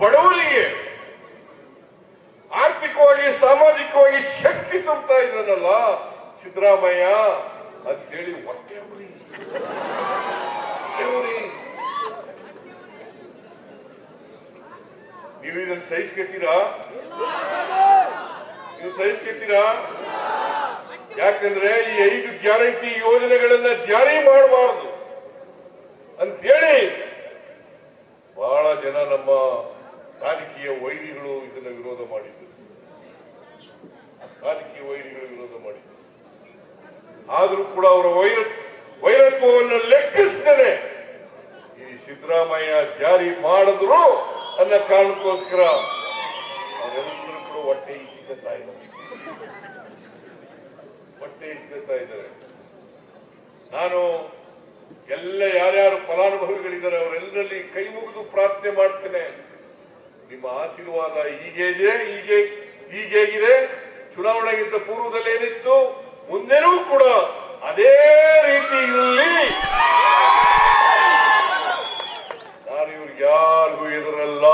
ಬಡವರಿಗೆ ಆರ್ಥಿಕವಾಗಿ, ಸಾಮಾಜಿಕವಾಗಿ ಶಕ್ತಿ ತುಂಬುತ್ತಾ ಇದ್ದಾನಲ್ಲ ಸಿದ್ದರಾಮಯ್ಯ, ಅಂತೇಳಿ ಹೊಟ್ಟೆ ನೀವು ಇದನ್ನು ಸಹಿಸ್ಕೊತೀರಾ ನೀವು ಸಹಿಸ್ಕೊತೀರಾ ಯಾಕಂದ್ರೆ ಈ ಐದು ಗ್ಯಾರಂಟಿ ಯೋಜನೆಗಳನ್ನ ಜಾರಿ ಮಾಡಬಾರದು. ಅಂತೇಳಿ ಬಹಳ ಜನ ನಮ್ಮ ರಾಜಕೀಯ ವೈರಿಗಳು ಇದನ್ನು ವಿರೋಧ ಮಾಡಿದ್ದರು. ರಾಜಕೀಯ ವೈರಿಗಳು ವಿರೋಧ ಮಾಡಿದ್ರು ಆದರೂ ಕೂಡ ಅವರ ವೈರ, ವೈರತ್ವವನ್ನು ಲೆಕ್ಕಿಸ್ತೇನೆ ಈ ಸಿದ್ದರಾಮಯ್ಯ ಜಾರಿ ಮಾಡಿದ್ರು ಅನ್ನೋ ಕಾರಣಕ್ಕೋಸ್ಕರ ಅವರೆಲ್ಲರೂ ಕೂಡ ಹೊಟ್ಟೆ ಇಚ್ಛಿಸ್ತಾ ಇದ್ದಾರೆ ಹೊಟ್ಟೆ ಇಚ್ಛಿಸ್ತಾ ಇದ್ದಾರೆ. ನಾನು ಎಲ್ಲ ಯಾರ್ಯಾರು ಫಲಾನುಭವಿಗಳಿದ್ದಾರೆ ಅವರೆಲ್ಲರಲ್ಲಿ ಕೈ ಮುಗಿದು ಪ್ರಾರ್ಥನೆ ಮಾಡ್ತೇನೆ. ನಿಮ್ಮ ಆಶೀರ್ವಾದ ಈಗೇದೆ ಹೀಗೆ ಈಗೇಗಿದೆ ಚುನಾವಣೆಗಿಂತ ಪೂರ್ವದಲ್ಲಿ ಏನಿತ್ತು? ಮುಂದೆನೂ ಕೂಡ ಅದೇ ರೀತಿ ಇಲ್ಲಿ. ನಾನು ಇವ್ರಿಗೆ ಯಾರಿಗೂ ಎದುರಲ್ಲ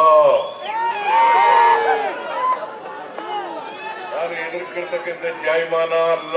ನಾನು ಎದುರ್ಕಿರ್ತಕ್ಕಂಥ ಜಾಯಮಾನ ಅಲ್ಲ.